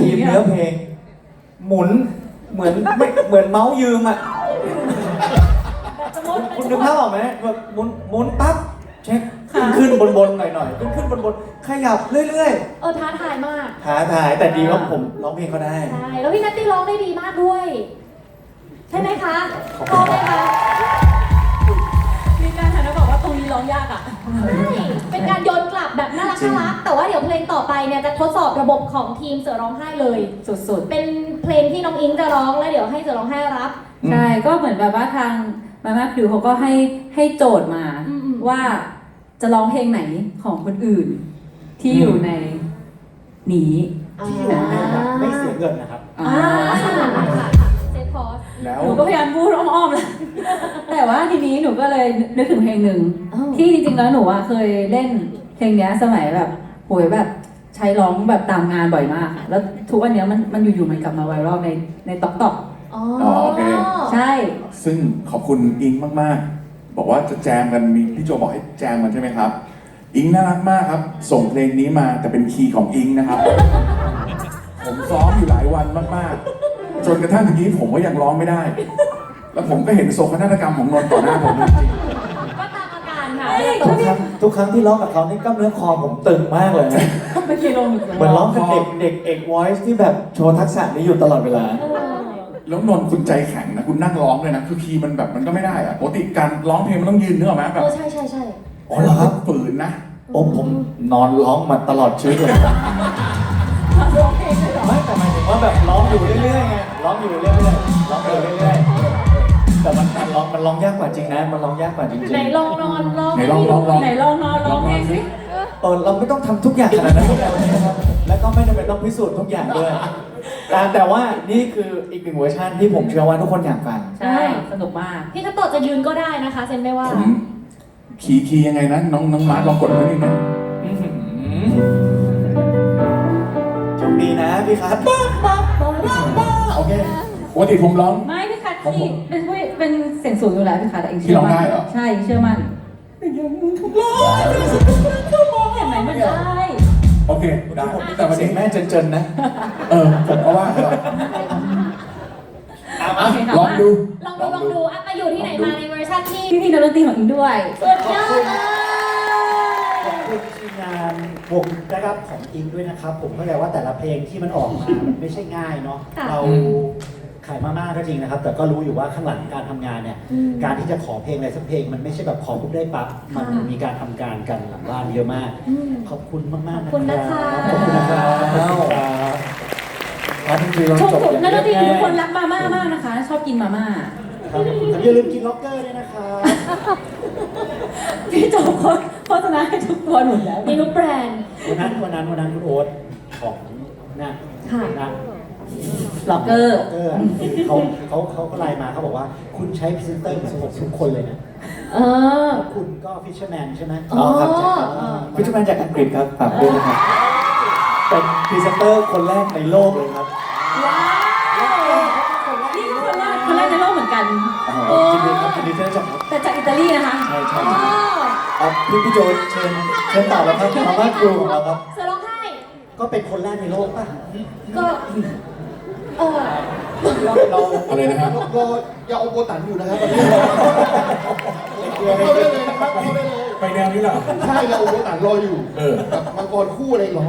ทีมเนื้อเพลง หมุนเหมือนไม่เหมือนเมาส์ยืมอะ สมมติคุณนึกภาพออกไหมแบบหมุนหมุนปั๊บเช็คขึ้นขึ้นบนบนหน่อยหน่อยขึ้นขึ้นบนบนขยับเรื่อยเออท้าทายมากๆท้าทายแต่ดีว่าผมร้องเพลงก็ได้ ใช่ แล้วพี่นัตตี้ร้องได้ดีมากด้วย ใช่ไหมคะขอบคุร้อณงคไหรัมบคะ รงนี้ร้องยากอะ ใช่เป็นการโยนกลับแบบน่ารักน่ารัก แต่ว่าเดี๋ยวเพลงต่อไปเนี่ยจะทดสอบระบบของทีมเสือร้องไห้เลย สุดเป็นเพลงที่น้องอิงจะร้องแล้วเดี๋ยวให้เสือร้องไห้รับ ๆ ใช่ ก็เหมือนแบบว่าทางมาม่าคิวเขาก็ให้ให้โจทย์มา อืมๆ ว่าจะร้องเพลงไหนของคนอื่น ที่อยู่ในนี้ ที่อยู่ในแบบไม่เสียเงินนะครับ อ่า อ่าค่ะเซฟพอส แล้วหนูก็พยายามพูดอ้อมๆแหละแต่ว่าทีนี้หนูก็เลยนึกถึงเพลงหนึ่งอ้าวที่จริงๆแล้วหนูอะเคยเล่นเพลงเนี้ยสมัยแบบโหยแบบใช้ร้องแบบตามงานบ่อยมากอะแล้วทุกวันเนี้ยมันมันอยู่ๆมันกลับมาไวรัลในในต็อกต็อกอ๋ออ๋อโอเค ใช่ ซึ่งขอบคุณอิงมากๆ บอกว่าจะแจมกันมีพี่โจบอกให้แจมกันใช่ไหมครับ อิงน่ารักมากครับ ส่งเพลงนี้มาแต่เป็นคีย์ของอิงนะครับ ผมซ้อมอยู่หลายวันมากๆ จนกระทั่งถึงนี้ผมก็ยังร้องไม่ได้ แล้วผมก็เห็นโศกนาฏกรรมของนนท์ต่อหน้าผมจริงก็ตามอาการค่ะเอ้ยทุกครั้งทุกครั้งที่ร้องกับเขานี่กล้ามเนื้อคอผมตึงมากเลยนะไม่เคยลงเหมือนร้องเป็นเด็กเด็กเอก voice ที่แบบโชว์ทักษะนี้อยู่ตลอดเวลาเออๆแล้วนนท์คุณใจแข็งนะคุณนั่งร้องเลยนะคือคีย์มันแบบมันก็ไม่ได้อะปกติการร้องเพลงมันต้องยืนเนื้ออกไหมแบเอบอใช่ใช่ใช่อ๋อเหรอครับฝืนนะโอ้ผมนอนร้องมาตลอดชีวิตเลยร้องเพลงเลยเหรอไม่แต่หมายถึงว่าแบบร้ องอยู่เรื่อยๆไงร้องอยู่เรื่อยๆร้องอยู่เรื่อยๆแต่มันมันร้องมันร้องยากกว่าจริงนะ มันร้องยากกว่าจริงไหนลองนอนลองไหนลองลองลอง ไหนลองนอนร้องเพลงสิๆเออเราไม่ต้องทำทุกอย่างขนาดนั้นทุกอย่างนะครับแล้วก็ไม่จำเป็นต้องพิสูจน์ทุกอย่างด้วยแต่แต่ว่านี่คืออีกหนึ่งเวอร์ชันที่ผมเชื่อว่าทุกคนอยากฟังใช่สนุกมากพี่คัตโตะจะยืนก็ได้นะคะเซนไม่ว่าผมคีย์คีย์ยังไงนะน้องน้องมาร์คลองกดไว้นิดนึงอื้อหือโชคดีนะพี่ครับโอเค ปกติผมร้อง ไม่พี่คัทครับผที่มเป็นผู้เป็นเสียงสูงอยู่แล้วพี่คัทแต่เองที่เชื่อร้องมั่ได้นเหรอ ใช่เชื่อมั่นเห็นไหมมันได้โอเคได้แต่วันเสียนี้งแม่เจนๆนะ เออผมก็ว่าครับโอเคค่ะลองดู ลองดูลองดูอะไปอยู่ที่ไหนมาในเวอร์ชันที่พี่พี่นักดนตรีของอิงด้วยสุดยอดเลยขอบคุณทีมงานวงนะครับของอิงด้วยนะครับ ผมเข้าใจว่าแต่ละเพลงที่มันออกมามันไม่ใช่ง่ายเนาะค่ะเรา ขายมาม่าก็จริงนะครับ แต่ก็รู้อยู่ว่าข้างหลังการทำงานเนี่ย อืมการที่จะขอเพลงอะไรสักเพลง มันไม่ใช่แบบขอปุ๊บได้ปั๊บ มันค่ะมีการทำการกันหลังบ้านเยอะมาก อืมขอบคุณมากๆนะขอบคุณนะคะ ขอบคุณนะครับขอบคุณครับพาร์ทดนตรีเราชมจบอย่างนักดนตรีเรียบทุกคนง่ายรักมาม่ามากนะคะ ชอบกินมาม่า ครับอย่าลืมกินล็อกเกอร์ด้วยนะครับ พี่โจโฆษโฆษณาให้ทุกตัวหนุนแล้ว มีรูปแบรนด์ วันนั้นวันนั้นวันนั้นคุณโอ๊ตของนะค่ะ นะ ล็อกเกอร์ เออเขาเขาเขาก็ไลน์มาเขาบอกว่า คุณใช้พรีเซนเตอร์เหมือนผมทุกคนเลยนะเออ คุณก็ฟิชเชอร์แมนใช่ไหมอ๋อครับพิจารณาจากอังกฤษครับฝากด้วยนะครับ เป็นพรีเซนเตอร์คนแรกในโลกเลยครับ ว้าวนี่ก็คนแรกคนแรกในโลกเหมือนกันโอ้โหยินดีครับยินดีที่ได้จับครับ แต่จากอิตาลีนะคะใช่ใช่อ๋อครับพี่พี่โจเชิญเชิญต่อแล้วครับมาม่าครูของเราครับ เสือร้องไห้ก็เป็นคนแรกในโลกป่ะ ก็ เออเราเราอะไรนะครับรออย่าเอาโบตันอยู่นะครับตอนนี้เข้าได้เลยนะครับเข้าได้เลยไปแนวนี้เหรอใช่เราเอาโบตันรออยู่เออกับมังกรคู่อะไรหรอ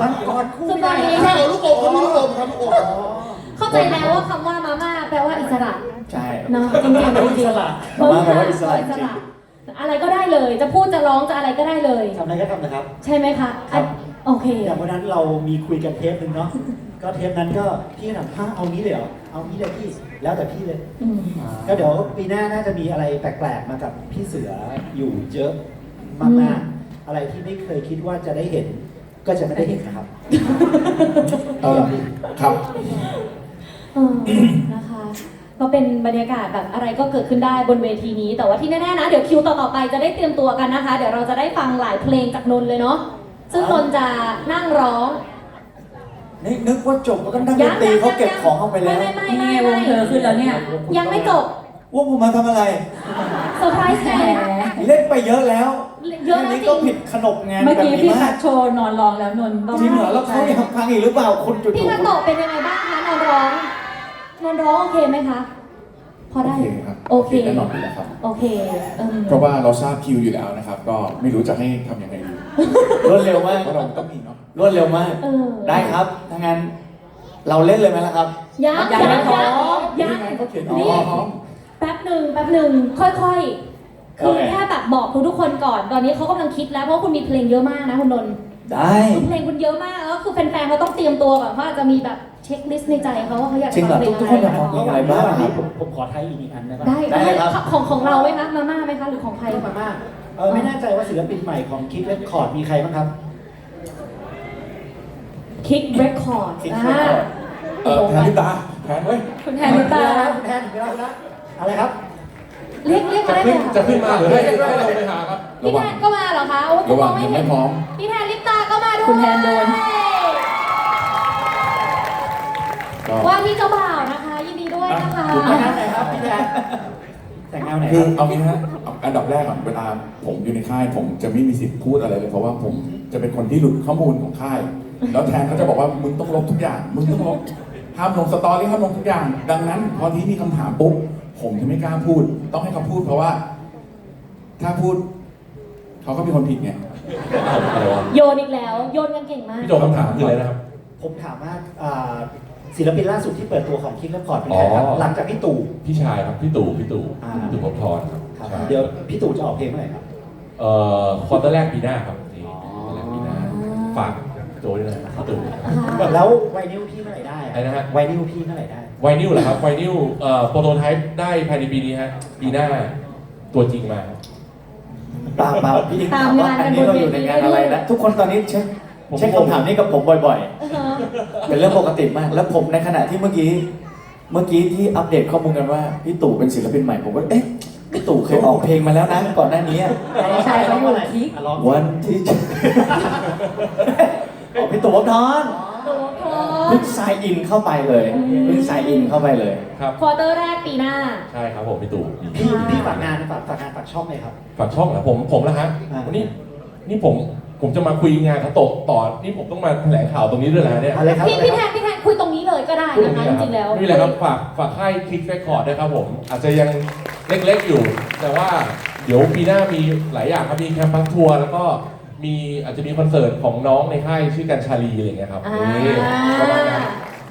มังกรคู่ไม่ได้ใช่ลูกอมเขามีลูกอมครับลูกอมเข้าใจแล้วว่าคำว่ามาม่าแปลว่าอิสระใช่เนาะจริงจริงอิสระมาม่าแปลว่าอิสระจริงอะไรก็ได้เลย จะพูดจะร้องจะอะไรก็ได้เลยทำอะไรก็ทำนะครับ ใช่ไหมคะครับโอเคอย่างวันนั้นเรามีคุยกันเทปหนึ่งเนาะ ก็เทปนั้นก็พี่ถามถ้าเอานี้เลยเหรอเอานี้เลยพี่แล้วแต่พี่เลย อืม ก็เดี๋ยวปีหน้าน่าจะมีอะไรแปลกๆมากับพี่เสืออยู่เยอะมากๆ อะไรที่ไม่เคยคิดว่าจะได้เห็น ก็จะไม่ได้เห็นนะครับ เออครับ เออนะคะ ก็เป็นบรรยากาศแบบอะไรก็เกิดขึ้นได้บนเวทีนี้ แต่ว่าที่แน่ๆนะ เดี๋ยวคิวต่อๆไปจะได้เตรียมตัวกันนะคะ เดี๋ยวเราจะได้ฟังหลายเพลงจากนนท์เลยเนาะ ซึ่งนนท์จะนั่งร้อง นี่นึกว่าจบแล้วก็นั่งดนตรีเขาเก็บของเข้าไปแล้ว ไม่ไม่นี่ไม่ไงวงเธอขึ้นแล้วเนี่ย ยังไม่จบว่าผมมาทำอะไร เซอร์ไพรส์แหไงมเล่นไปเยอะแล้วเยอะแค่นะนี้จก็ริงผิดขนบงานเมื่อแบบกี้นี้พี่มาคักดโชว์นอนร้องแล้วนนท์ต้องจริงเหรอแล้วเขาอยากฟังอีกหรือเปล่าคุณจุดพี่ๆคัตโตะเป็นยังไงบ้างคะนอนร้องนอนร้องโอเคไหมคะ พอได้โอเคครับโอเคแน่นอนอยู่แล้วครับ โอเคเอมเพราะว่าเราทราบคิวอยู่แล้วนะครับ ก็ไม่รู้จะให้ทำยังไงดีรวดเร็วมากเพราะเราต้องมีเนาะรวดเร็วมาก เออได้ครับถ้างั้นเราเล่นเลยไหมล่ะครับ ยังยัยังงไม่พร้อยังมยังไงเขาเขียนนี่อ๋อพร้อม แป๊บหนึ่งแป๊บหนึ่งค่อยๆ คือโอเค แค่แบบบอกทุกทุกๆคนก่อน ตอนนี้เขากำลังคิดแล้ว เพราะคุณมีเพลงเยอะมากนะคุณนนท์ได้ คุณเพลงคุณเยอะมากแล้วคือแฟนๆเขาต้องเตรียมตัวก่อนเขาอาจจะมีแบบ เช็คลิสต์ในใจเขาว่าเขาอยากจริงเหรอฟังเพลงทุกคนอยากอะไรฟังเพลงอะไรระบ้างหว่างครันี้บผมผมขอไทยอีกอีกอันได้ปะ ได้ได้ได้ครับ ของของเราไหมคะมาม่าไหมคะหรือของใคร เรื่องมาม่าเออไม่แน่ใจว่าศิลปินใหม่ของคิดเรคคอร์ดมีใครบ้างครับคิกเรคคอร์ด Kick อ่า Record เออแทนลิปตาแทนเว้ยคุณแทนนิตาคุณแทนถึงเวลาแล้วอะไรครับ เรียกเรียกมาจะได้เลขึ้นยค่ะจะขึ้นมาหรือให้ให้ลงไปหาครับ พี่แทนก็มาเหรอคะโอ้ระหว่างคุณยังเห็ไม่พร้อม พี่แทนลิปตาก็มาด้วย คุณแทนโดน ก็ว่าที่เจ้าบ่าวนะคะ ยินดีด้วยนะคะ แต่งงานไหนครับพี่แทนแต่งงานไหนคคือรับเอางี้นะฮะเอาอันดับแรกก่อนเวลาผมอยู่ในค่าย ผมจะไม่มีสิทธิ์พูดอะไรเลย เพราะว่าผมจะเป็นคนที่หลุดข้อมูลของค่าย แล้วแทนเขาจะบอกว่ามึงต้องลบทุกอย่าง มึงต้องลบห้ามลงสตอรี่ห้ามลงทุกอย่าง ดังนั้นพอที่มีคำถามปุ๊บผมจะไม่กล้าพูด ต้องให้เขาพูดเพราะว่า ถ้าพูด เขาก็เป็นคนผิดไงอะไรวะโยนอีกแล้ว โยนกันเก่งมาก พี่โจคำถามคืออะไรนะครับ ผมถามว่าอ่า ศิลปินล่าสุดที่เปิดตัวของคิดเรคคอร์ดเป็นใครครับอ๋อ หลังจากพี่ตู่ พี่ชายครับพี่ตู่พี่ตู่อ่า พี่ตู่ภพบทรครับครับ ใช่เดี๋ยวพี่ตู่จะออกเพลงเมื่อไหร่ครับ เอ่อควอเตอร์แรกปีหน้าครับนี่อ๋อ ควอเตอร์แรกปีหน้าฝากโจด้วยนะครับพี่ตู่ค่ะแล้วไวนิลพี่เมื่อไหร่ได้อะไรนะฮะ ไวนิลพี่เมื่อไหร่ได้ ไวนิลเหรอครับไวนิลเอ่อโปรโตไทป์ได้ภายในปีนี้ฮะปีหน้าตัวจริงมาครับ เปล่าเปล่าพี่ตามถามว่างานอักันนนี้เราบนอยู่ในเวทีงานอะไรนะทุกคนตอนนี้เช็คผม เช็คคำถามนี้กับผมบ่อย เออๆ เป็นเรื่องปกติมาก แล้วผมในขณะที่เมื่อกี้ เมื่อกี้ที่อัปเดตข้อมูลกันว่าพี่ตู่เป็นศิลปินใหม่ผมก็เอ๊ะพี่ตู่เคยออกเพลงมาแล้วนะก่อนหน้านี้อะใช่เขาอยู่คิกอ่วันที่ ออกพี่ตู่วทอนตัวโคเพิ่งไซน์อินเข้าไปเลยเพิ่งไซน์อินเข้าไปเลย ครับ ควอเตอร์แรกปีหน้า ใช่ครับผมพี่ตู่พี่พี่ฝากงานฝากฝากงานฝากช่องเลยครับ ฝากช่องเหรอผมผมนะฮะอ่า วันนี้นี่ผม ผมจะมาคุยงานคาโตะต่อนี่ผมต้องมาแถลงข่าวตรงนี้ด้วยนะเนี่ยอะไรครับพี่อะไรพี่คแทรับนพี่แทนคุยตรงนี้เลยก็ได้พูดตรนะงคะนี้จริงๆแล้วไม่มีอะไรครับฝากฝากค่ายคลิกเรคคอร์ดด้วยครับผม อาจจะยังเล็กๆอยู่ แต่ว่าเดี๋ยวปีหน้ามีหลายอย่างครับมีแคมปัสทัวร์แล้วก็มีอาจจะมีคอนเสิร์ตของน้องในค่ายชื่อกันชาลีอะไรอย่างเงี้ยครับอ่านี่ประมาณนั้น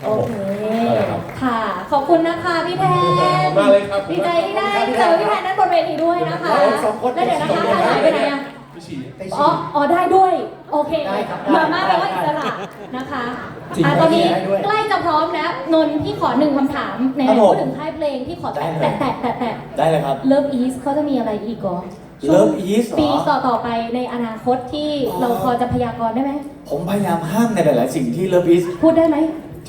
ครัโอบผม เคได้ครับค่ะ ขอบคุณนะคะพี่แทนมาเลยครับ ดีใจที่ได้เจอพี่แทนนั่นบนเวทีด้วยนะคะเราสองคนแล้วเดี๋ยวนะคะหายไปไหนอะ พี่ฉีไปอ๋อฉีดอ๋อ ได้ด้วย โอเคได้ครับมาม่าได้แปลว่าได้อิสระนะคะจริงอะตอนนี้ได้ด้วยใกล้จะพร้อมแล้วนนท์พี่ขอหนึ่งคำถามในครับผมพูดถึงค่ายเพลงพี่ขอแตะได้เลย แตะแตะแตะแตะได้เลยครับ เลิฟอีสเขาจะมีอะไรอีกก่อน Love East เหรอ ปีต่อต่อๆไปในอนาคตที่เราพอจะพยากรณ์ได้ไหม ผมพยายามห้ามในหลายๆสิ่งที่เลิฟอีสพูดได้ไหม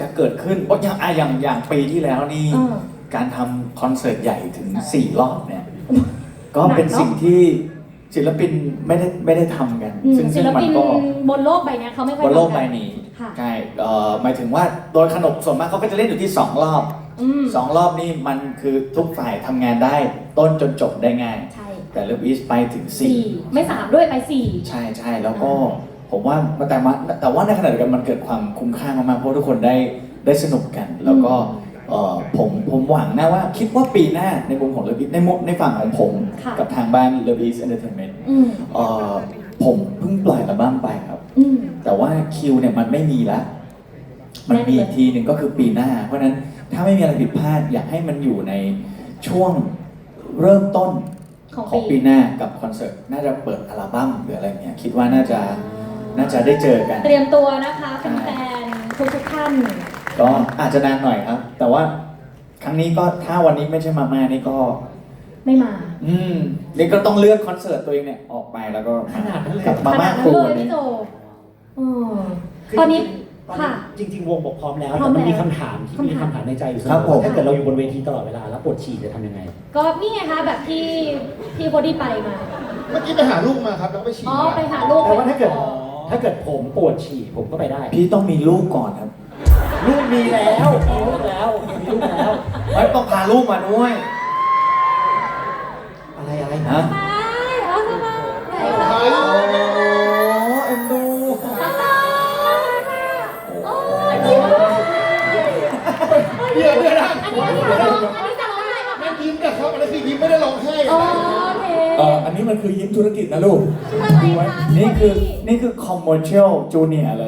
จะเกิดขึ้นโอ้ยังอะอย่างอย่างปีที่แล้วนี่ เออการทำคอนเสิร์ตใหญ่ถึง 4 รอบเนี่ย ก็เป็นหนักเนอะสิ่งที่ ศิลปินไม่ได้ไม่ได้ทำกัน อืมซึ่งศิซึ่งลมันปินก็บนโลกใบเนี้ยเขาไม่ค่อยบนโลกทำใบกันนี้ค่ะ ใช่เอ่อหมายถึงว่าโดยขนบส่วนมากเขาก็จะเล่นอยู่ที่2รอบอืม2รอบนี่มันคือทุกฝ่ายทำงานได้ ต้นจนจบได้ง่าย ใช่แต่เลิฟอีสไปถึงสี่4ไม่สามด้วยไปสี่ ใช่ใช่แล้วก็ผมว่าแต่มาแต่ว่าในขณะเดียวกันมันเกิดความคุ้มค่ามากๆเพราะทุกคนได้ได้สนุกกัน แล้วก็ เอ่อผมผมหวังนะว่าคิดว่าปีหน้าในมุมของเลวิสในมุมในฝั่งของผมค่ะ กับทางบ้านเลวิสเอนเตอร์เทนเมนต์อืมผมเพิ่งปล่อยอัลบั้มไปครับ อืม แต่ว่าคิวเนี่ยมันไม่มีแล้วมันมีอีกทีหนึ่งก็คือปีหน้า เพราะฉะนั้นถ้าไม่มีอะไรผิดพลาดอยากให้มันอยู่ในช่วงเริ่มต้นของของปี ปีหน้ากับคอนเสิร์ตน่าจะเปิดอัลบั้มหรืออะไรเงี้ยคิดว่าน่าจะน่าจะได้เจอกัน เตรียมตัวนะคะแฟนๆทุกทุกๆท่าน ก็อาจจะนานหน่อยครับ แต่ว่าครั้งนี้ก็ถ้าวันนี้ไม่ใช่มาม่านี่ก็ ไม่มา อืมนี่ก็ต้องเลือกคอนเสิร์ตตัวเองเนี่ยออกไปแล้วก็ขนาดนั้นเลย กับขมานาม่าดนั้คนรูเลวัยนนี้พี่โจเออคือตอนนี้ตอนค่ะนี้จริง ๆ วงบอกพร้อมแล้วพร้อแต่มมันมีแล้วคำถามที่มีคำถามคำถามในใจอยู่เสมครับอผม ว่าถ้าเกิดเราอยู่บนเวทีตลอดเวลาแล้วปวดฉี่จะทำยังไง ก็นี่ไงคะแบบที่ที่โคดี้ไปมา เมื่อกี้ไปหาลูกมาครับ แล้วก็ไปฉี่อ๋อมาไปหาลูกแต่ว่าถ้าเกิดอ๋อถ้าเกิดผมปวดฉี่ผมก็ไปได้ พี่ต้องมีลูกก่อนครับ ลูกมีแล้วมีลูกแล้วมีลูกแล้วไม่ต้องพาลูกมาด้วย อะไรอะไรฮะไปเอาสบายไหนพายโอ้เอ็นดูอันนี้อันนี้เดี๋ยวเดี๋ยวนะอันนี้จะร้องอันนี้จะร้องอะไรป่ะนั่นยิ้มนะครับอันนั้นคือยิ้มไม่ได้ร้องไห้อ๋อนะโอเคเอ่ออันนี้มันคือยิ้มธุรกิจนะลูกชื่ออะไรคะนี่คือนี่คือ commercial junior เลยมันน่ารักม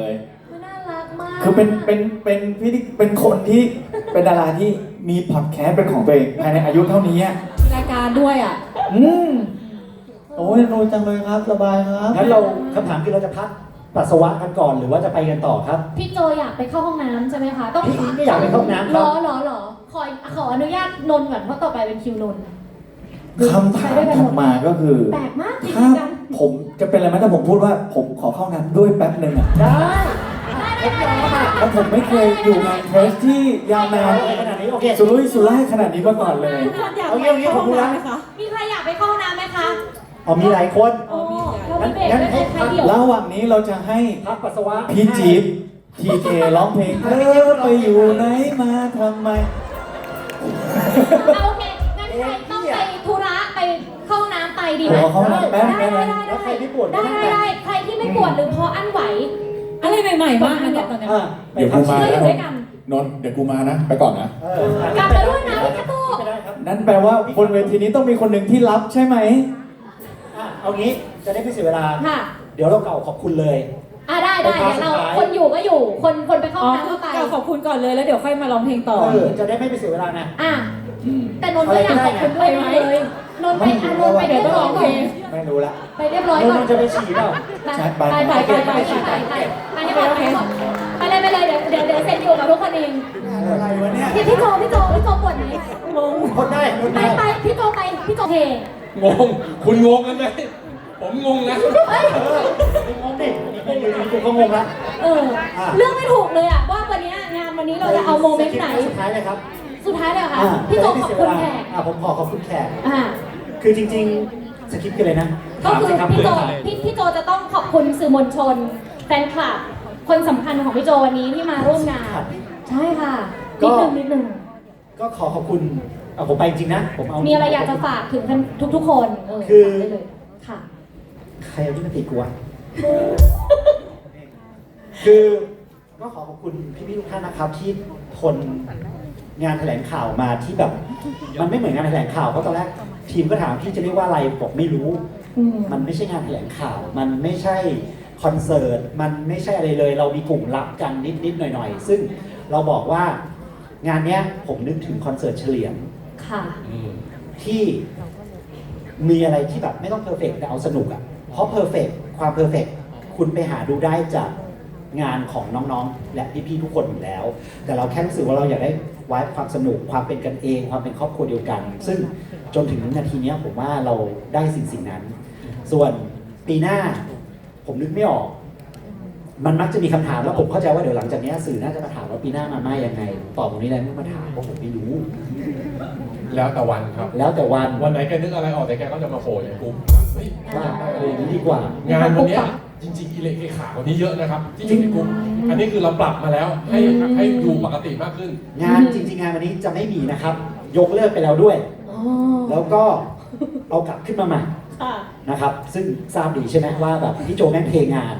าก คือเป็นเป็นเป็นพิธีเป็นคนที่เป็นดาราที่มีพอดแคสต์เป็นของตัวเองภายในอายุเท่านี้อะรายการด้วยอะ อืมโอ้ยโนจังเลยครับสบายครับงั้นเราคำถามคือเราจะพักปัสสาวะกันก่อนหรือว่าจะไปกันต่อครับ พี่โจอยากไปเข้าห้องน้ำใช่ไหมคะ ต้องพี่อิงก็อยากไปเข้าห้องน้ำคหรรับ อหรอหรอขอขออนุญาตนนท์ก่อนเพราะต่อไปเป็นคิวนนท์คำถามถัดมาก็คือ แปลกมากจริงถ้าจังผมจะเป็นอะไรไหมถ้าผมพูดว่าผมขอเข้าน้ำด้วยแป๊บหนึ่งอะได้ แล้วผมไม่เคยอยู่งานเทสที่ยาวนานขนาดนี้โอเค สุรุ่ยสุร่ายขนาดนี้มาก่อนเลย ทุกคนอยากเอาไปงี้เอางี้เข้าผมห้องรู้แล้วน้ำไหมคะมีใครอยากไปเข้าห้องน้ำไหมคะอ๋อมีหลายคนโอ้เรามีเบรกด้วยใครเดี่ยวระหว่างนี้เราจะให้พักปัสสาวะพี่จี๊บทีเจร้องเพลงเธอไปอยู่ไหนมาทำไมเอาโอเคงั้นใครต้องไปธุระไปเข้าห้องน้ำไปดีไหมขอเข้าห้องน้ำแป๊บได้ได้ไหมได้ได้แล้วใครที่ปวดได้ก็นั่งได้ไปได้ใครที่ไม่ปวดหรือพออั้นไหว อะไรใหม่ๆมากนะตอนเนี้ยอ่าไปเดี๋ยวพักูกมาเพื่ออยู่แล้วด้วยกันนนท์เดี๋ยวกูมานะ ไปก่อนนะ เออกลับไปด้วยนะพี่กระโตไม่ได้ครับนั่นแปลว่าบนเวทีนี้ต้องมีคนหนึ่งที่รับใช่ไหม อะเอางี้จะได้ไม่เสียเวลา ค่ะ เดี๋ยวเราเกล่าวขอบคุณเลย อะได้ได้เดี๋ยวเราคนอยู่ก็อยู่ คนคนไปเข้าอ๋ห้อองน้ำก็ไป กล่าวขอบคุณก่อนเลยแล้วเดี๋ยวค่อยมาร้องเพลงต่อ เออจะได้ไม่ไปเสียเวลานะอะแต่นนท์ก็อยากขอบคุณด้วยนะเลยนนท์ไปอะนนท์ไปเรียบร้อยก่อนไม่รู้ละไปเรียบร้อยเดี๋ยวก่อนเราจะไปฉี่เปล่าไปไปไปไปไปไปไปไปให้หมดไปให้หมดไปเลยไปเลยเดี๋ยวเดี๋ยวเดี๋ยวเซ็นอยู่กับทุกคนเองอะไรวะเนี่ยพี่พี่โจพี่โจพี่โจปวดไหมงงคนได้คนไปได้ไปพี่โจไปพี่โจเพลงงง คุณงงกันไหม ผมงงนะเฮ้ยเออไม่งงดิอันนี้กูก็งงละ เออเรื่องไม่ถูกเลยอะว่าวันนี้งานวันนี้เราจะเอาโมเมนต์ไหน สุดท้ายเลยครับสุดท้ายเลยเหรอค่ะ พี่โจขอบคุณแขกอ่าผมขอขอบคุณแขก อ่า คือจริงๆสคริปต์กันเลยนะก็คือถามสิพี่โจพี่พี่โจจะต้องขอบคุณสื่อมวลชน แฟนคลับ คนสำคัญของพี่โจวันนี้ที่มาร่วมงาน ใช่ค่ะนิดนึงนิดนึงก็ขอขอบคุณเอาผมไปจริงๆนะ ผมเอา มีอะไรอยากจะฝากถึงทุกทุกๆคนเออคือฝากได้เลย ใครเอาที่มาติดกูวะคือก็ขอขอบคุณพี่ๆทุกท่านนะครับ ที่ทนงานแถลงข่าวมาที่แบบ มันไม่เหมือนงานแถลงข่าวเพราะตอนแรกทีมก็ถามพี่จะเรียกว่าอะไรบอกไม่รู้อืมมันไม่ใช่งานแถลงข่าว มันไม่ใช่คอนเสิร์ตมันไม่ใช่อะไรเลย เรามีกลุ่มลับกันนิดๆหน่อยๆ ซึ่งเราบอกว่างานเนี้ยผมนึกถึงคอนเสิร์ตเฉลียงค่ะที่มีอะไรที่แบบไม่ต้องเพอร์เฟกแต่เอาสนุกอะ่ะ เพราะเพอร์เฟกความเพอร์เฟกคุณไปหาดูได้จากงานของน้องๆ และพี่ๆทุกคนอยู่แล้ว แต่เราแค่รู้สึกว่าเราอยากได้ไว้ความสนุกความเป็นกันเอง ความเป็นครอบครัวเดียวกัน ซึ่งจนถึงนาทีนี้ผมว่าเราได้สิ่งสิ่งนั้น ส่วนปีหน้าผมนึกไม่ออก มันมักจะมีคำถามแล้วผมเข้าใจว่าเดี๋ยวหลังจากเนี้ยสื่อน่าจะมาถามว่าปีหน้ามาม่ายังไง ตอบตรงนี้เลยไม่มาถามเพราะผมไม่รู้ แล้วแต่วันครับ แล้วแต่วันวันไหนแกนึกอะไรออกแต่แกก็จะมาโผล่ในกลุ่มเฮ้ยว่าอะไรอย่างนี้ดีกว่า งานวันเนี้ยจริงๆอิเล็กขาวันนี้เยอะนะครับที่อยู่ในกลุ่มอันนี้คือเราปรับมาแล้ว ให้ให้ดูปกติมากขึ้น งานจริง ๆ งานวันนี้จะไม่มีนะครับ ยกเลิกไปแล้วด้วยอ๋อแล้วก็เอากลับขึ้นมาใหม่ค่ะนะครับ ซึ่งทราบดีใช่ไหมว่าแบบพี่โจแม่งเทงาน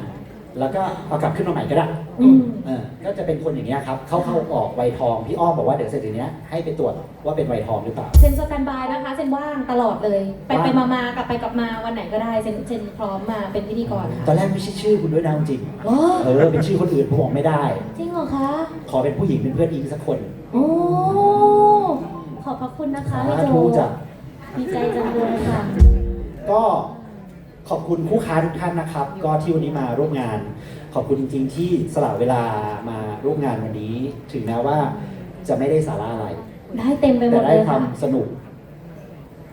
แล้วก็เอากลับขึ้นมาใหม่ก็ได้อืม เออก็จะเป็นคนอย่างเงี้ยครับ เข้าเข้าออกไวทองพี่อ้อมบอกว่าเดี๋ยวเสร็จทีเนี้ยให้ไปตรวจว่าเป็นไวทองหรือเปล่า เซ็นสแตนบายนะคะเซ็นว่างตลอดเลย ไปไปว่างมามากลับไปกลับมาวันไหนก็ได้เซ็นเซ็นพร้อมมาเป็นพิธีกรตอค่ะนแรกไม่ใช่ชื่อคุณด้วยนะจริงโอ้ๆเออเป็นชื่อคนอื่นผมบอกไม่ได้ จริงเหรอคะขอเป็นผู้หญิงเป็นเพื่อนอิงสักคนโอ้ขอบพระคุณนะคะสาพี่โจธุจ้ะ ดีใจจังเลยค่ะ ก็ ขอบคุณคู่ค้าทุกท่านนะครับ ก็ที่วันนี้มาร่วมงาน ขอบคุณจริงๆที่สละเวลามาร่วมงานวันนี้ ถึงแม้ว่าจะไม่ได้สาระอะไร ได้เต็มไปหมแต่ดได้เลยคค่ะวามสนุก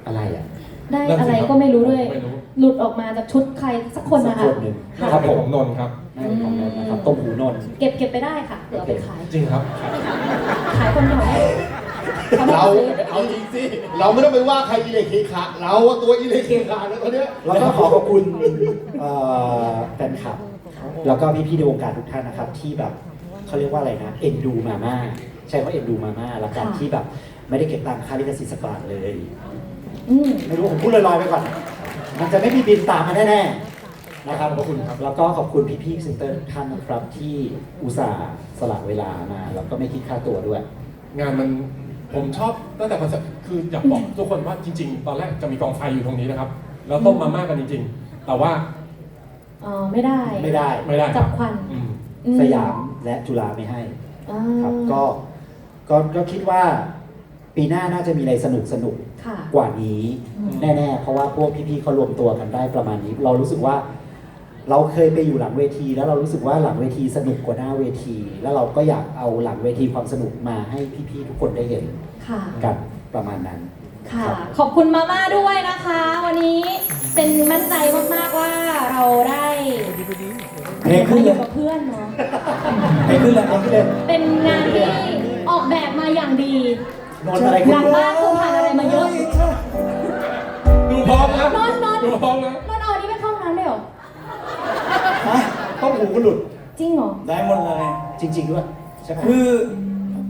อะไรอะ ได้อะไรก็ไม่รู้ด้วย ไม่รู้ หลุดออกมาจากชุดใครสักคนสันะกคะ คนหนึ่งค่ะครับเป็ผนมของนนท์ครับ นั่นของนนท์นะครับต้มหูนนท์ เก็บเก็บไปได้ค่ะเผื่อเอาไปขาย จริงครับ ขายคนเดียวได้ เขาไม่เราซื้อเอาจริงสิเราไม่ต้องไปว่าใครอิเล็กเคขาเราอะตัวอิเล็กเคขาแล้วตอนเนี้ยแล้วก็ขอขอบคุณเอ่อแฟนคลับ แล้วก็พี่ๆในวงการทุกท่านนะครับ ที่แบบเขาเรียกว่าอะไรนะ เอ็นดูมาม่าใช่ว่าเอ็นดูมาม่าแล้วกันที่แบบไม่ได้เก็บตังค่าลิขสิทธิ์สักบาทเลย อืม ไม่รู้ผมพูดลอยๆไปก่อน มันจะไม่มีบินตามมาแน่นะครับขอบคุณครับ แล้วก็ขอบคุณพี่ๆซินเตอร์ทุกท่านนะครับที่อุตส่าห์สละเวลามา แล้วก็ไม่คิดค่าตัวด้วย งานมัน ผมชอบตั้งแต่คอนเซ็ปต์คืออยากบอกทุกคนว่าจริง ๆ ตอนแรกจะมีกองไฟอยู่ตรงนี้นะครับ แล้วต้มมาม่ากันจริง ๆ แต่ว่าอ๋อไม่ได้ไม่ได้ ไม่ได้คจัรับบควันอืม อืสยามและจุฬาไม่ให้ อ่าครับก็ก็ก็คิดว่าปีหน้าน่าจะมีอะไรสนุกสนุกค่ะกว่านี้ อืม แน่ ๆ เพราะว่าพวกพี่ๆเขารวมตัวกันได้ประมาณนี้ เรารู้สึกว่า เราเคยไปอยู่หลังเวที แล้วเรารู้สึกว่าหลังเวทีสนุกกว่าหน้าเวที แล้วเราก็อยากเอาหลังเวทีความสนุกมาให้พี่ๆทุกคนได้เห็นค่ะ กันประมาณนั้น ค่ะ ครับ ขอบคุณมาม่าด้วยนะคะ วันนี้เป็นมั่นใจมาก ๆ ว่าเราได้เพลงขึ้นมาอเลยู่ยกับเพื่อนเนาะ เพลงขึ้นเลยเอาขึ้นเลยเป็นงานที่ออกแบบมาอย่างดี นอนอะไรหลังบ้านคือผ่านอะไรมาเยอะ ดูพร้อมนะนอนนอนดูพร้อมนะนอน หูก็หลุด จริงเหรอ ได้หมดเลย จริง ๆ ด้วยใช่ไหมคือ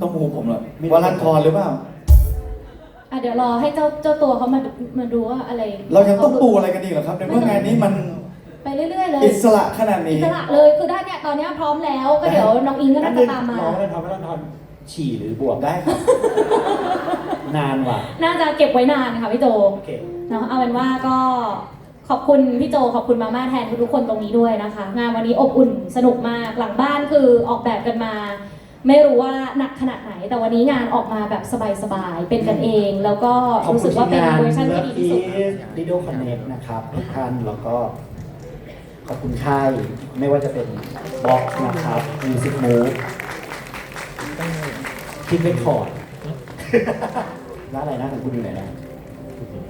ต้องหูผมเหรอไม่รู้วารันทรหรือเปล่า อะเดี๋ยวรอให้เจ้าเจ้าตัวเขามามาดูว่าอะไรเรายังต้องปูอะไรกันอีกเหรอครับ ในเมื่องานนี้มันไปเรื่อยๆเลยอิสระขนาดอินี้สระเลยคือได้เนี่ยตอนเนี้ยพร้อมแล้ว ก็เดี๋ยวน้องอิงก็น่าจะตามมา น้องไม่ได้ทำไม่ได้ทำฉี่หรือบวกได้ครับ นานว่ะ น่าจะเก็บไว้นานค่ะพี่โจโอเค เนาะเอาเป็นว่าก็ ขอบคุณพี่โจขอบคุณมาม่าแทนทุกๆคนตรงนี้ด้วยนะคะ งานวันนี้อบอุ่นสนุกมากหลังบ้านคือออกแบบกันมา ไม่รู้ว่าหนักขนาดไหน แต่วันนี้งานออกมาแบบสบายๆเป็นกันเอง แล้วก็รู้สึกว่าเป็นเวอร์ชันที่ดีอีที่สุดดิโดคอนเน c นะครับทุกท่านแล้วก็ขอบคุณค่ายไม่ว่าจะเป็นบล็อกนะครับมิวสิกมูฟคิดเรคคอร์ดร้านอะไรนะของคุณอยู่ไหนนะ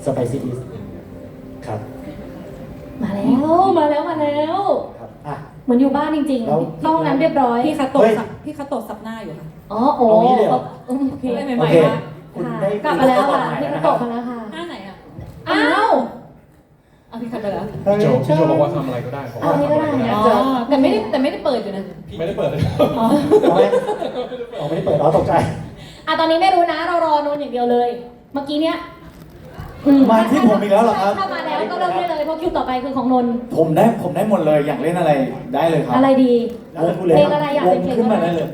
สไปซี่ดิสครับ มาแล้วมาแล้วมาแล้ว ครับอะ เหมือนอยู่บ้านจริงแล้วๆเข้าห้องน้ำเรียบร้อยพี่คาโตะเฮ้ย สับพี่คาโตะซับหน้าอยู่ค่ะ อ๋อโอ้เอางี้เลยเหรอ โอเคไม่ไม่โอใหม่เคมากคุณค่ะได้กลับมาแล้วค่ะมีพี่ข้กอระต่อตใหม่กมาแล้วค่ะหน้าไหนอะอ้าวเอาพี่คาโตะแล้วนะครับพี่โจพี่โจบอกว่าทำอะไรก็ได้ผมเอาอันนี้ก็ได้ทำอะรอ๋อแต่ไม่ได้แต่ไม่ได้เปิดอยู่นะไม่ได้เปิด อ๋อเอาไหมเอาไม่ได้เปิดอ๋อตกใจ อะตอนนี้ไม่รู้นะเรารอนนท์อย่างเดียวเลย เมื่อกี้เนี้ย อืมาที่ผมอีกแล้วเหรอครับ ถ้ามาแล้วก็เริ่มได้เลยเพราะคิวต่อไปคือของนนท์ผมได้ผมได้หมดเลยอยากเล่นอะไรได้เลยครับอะไรดีแล้วจะพูดเลยเพลงคอะรับไรอยากวเป็งนเพลงขึ้นมาอะไร ได้เลย